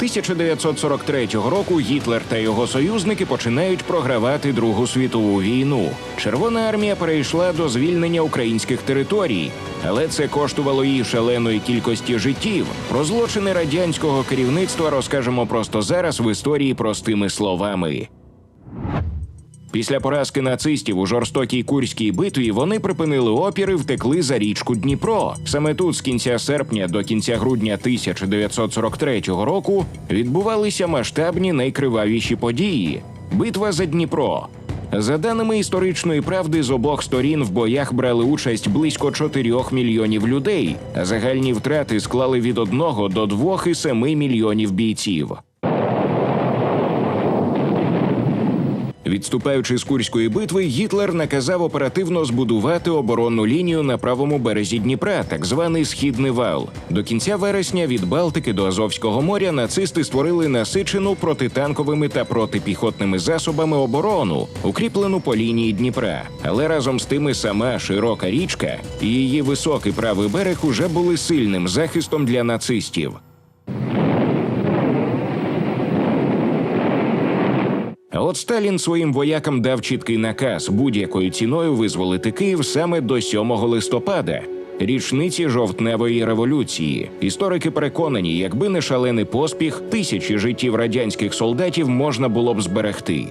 1943 року Гітлер та його союзники починають програвати Другу світову війну. Червона армія перейшла до звільнення українських територій, але це коштувало їй шаленої кількості життів. Про злочини радянського керівництва розкажемо просто зараз в історії простими словами. Після поразки нацистів у жорстокій курській битві вони припинили опір і втекли за річку Дніпро. Саме тут з кінця серпня до кінця грудня 1943 року відбувалися масштабні найкривавіші події. Битва за Дніпро. За даними історичної правди, з обох сторін в боях брали участь близько 4 мільйонів людей, загальні втрати склали від 1 до 2,7 мільйонів бійців. Відступаючи з Курської битви, Гітлер наказав оперативно збудувати оборонну лінію на правому березі Дніпра, так званий східний вал. До кінця вересня від Балтики до Азовського моря нацисти створили насичену протитанковими та протипіхотними засобами оборону, укріплену по лінії Дніпра. Але разом з тими сама широка річка і її високий правий берег уже були сильним захистом для нацистів. От Сталін своїм воякам дав чіткий наказ будь-якою ціною визволити Київ саме до 7 листопада. Річниці жовтневої революції. Історики переконані, якби не шалений поспіх, тисячі життів радянських солдатів можна було б зберегти.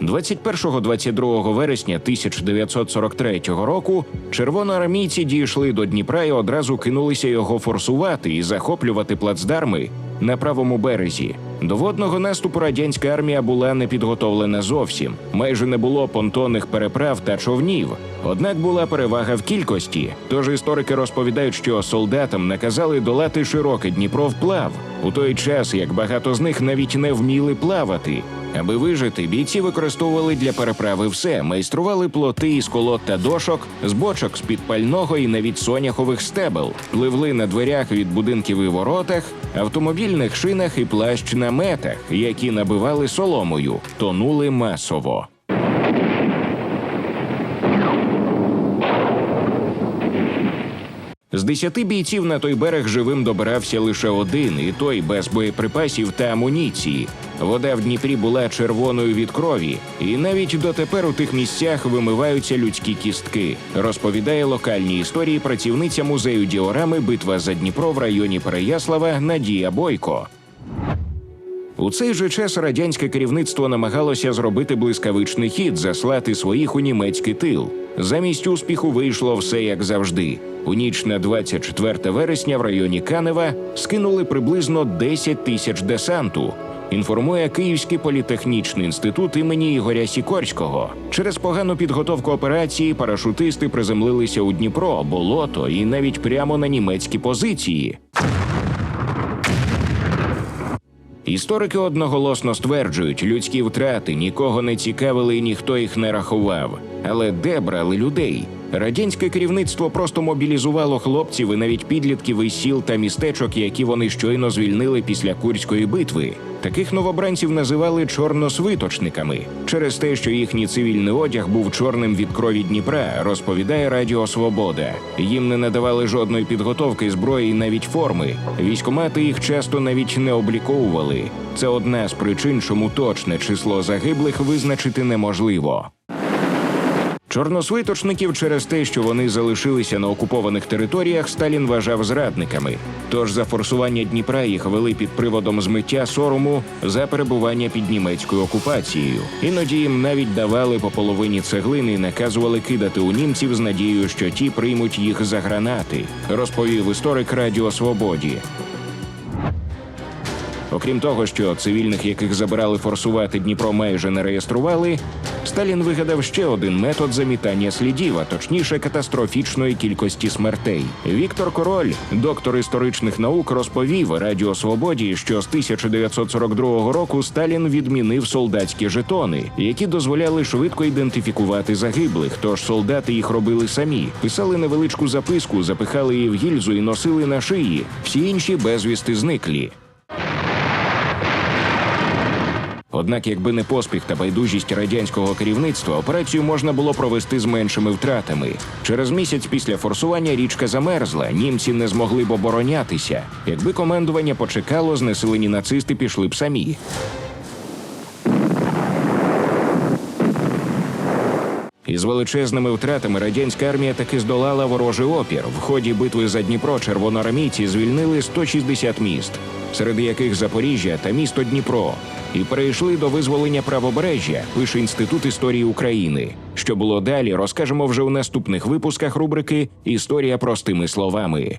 21-22 вересня 1943 року червоноармійці дійшли до Дніпра і одразу кинулися його форсувати і захоплювати плацдарми на правому березі. До водного наступу радянська армія була не підготовлена зовсім. Майже не було понтонних переправ та човнів. Однак була перевага в кількості. Тож історики розповідають, що солдатам наказали долати широке Дніпро вплав, у той час як багато з них навіть не вміли плавати. Аби вижити, бійці використовували для переправи все, майстрували плоти із колод та дошок, з бочок з під пального і навіть соняхових стебел, пливли на дверях від будинків і воротах, автомобільних шинах і плащ наметах, які набивали соломою, тонули масово. З десяти бійців на той берег живим добирався лише один, і той без боєприпасів та амуніції. Вода в Дніпрі була червоною від крові, і навіть дотепер у тих місцях вимиваються людські кістки. Розповідає локальні історії працівниця музею діорами Битва за Дніпро в районі Переяслава Надія Бойко. У цей же час радянське керівництво намагалося зробити блискавичний хід, заслати своїх у німецький тил. Замість успіху вийшло все як завжди. У ніч на 24 вересня в районі Канева скинули приблизно 10 тисяч десанту. Інформує Київський політехнічний інститут імені Ігоря Сікорського. Через погану підготовку операції парашутисти приземлилися у Дніпро, болото і навіть прямо на німецькі позиції. Історики одноголосно стверджують, людські втрати нікого не цікавили і ніхто їх не рахував. Але де брали людей? Радянське керівництво просто мобілізувало хлопців і навіть підлітків із сіл та містечок, які вони щойно звільнили після курської битви. Таких новобранців називали чорносвиточниками через те, що їхній цивільний одяг був чорним від крові Дніпра, розповідає Радіо Свобода. Їм не надавали жодної підготовки зброї і навіть форми. Військомати їх часто навіть не обліковували. Це одна з причин, чому точне число загиблих визначити неможливо. Чорносвиточників через те, що вони залишилися на окупованих територіях, Сталін вважав зрадниками. Тож за форсування Дніпра їх вели під приводом змиття сорому за перебування під німецькою окупацією. Іноді їм навіть давали по половині цеглини і наказували кидати у німців з надією, що ті приймуть їх за гранати, розповів історик Радіо Свободі. Окрім того, що цивільних, яких забирали форсувати Дніпро, майже не реєстрували, Сталін вигадав ще один метод замітання слідів, а точніше катастрофічної кількості смертей. Віктор Король, доктор історичних наук, розповів Радіо Свободі, що з 1942 року Сталін відмінив солдатські жетони, які дозволяли швидко ідентифікувати загиблих. Тож солдати їх робили самі, писали невеличку записку, запихали її в гільзу і носили на шиї. Всі інші безвісти зниклі. Однак, якби не поспіх та байдужість радянського керівництва, операцію можна було провести з меншими втратами. Через місяць після форсування річка замерзла, німці не змогли б оборонятися. Якби командування почекало, знесилені нацисти пішли б самі. Із величезними втратами радянська армія таки здолала ворожий опір. В ході битви за Дніпро червоноармійці звільнили 160 міст, серед яких Запоріжжя та місто Дніпро, і перейшли до визволення правобережжя. Пише інститут історії України. Що було далі, розкажемо вже у наступних випусках рубрики Історія простими словами.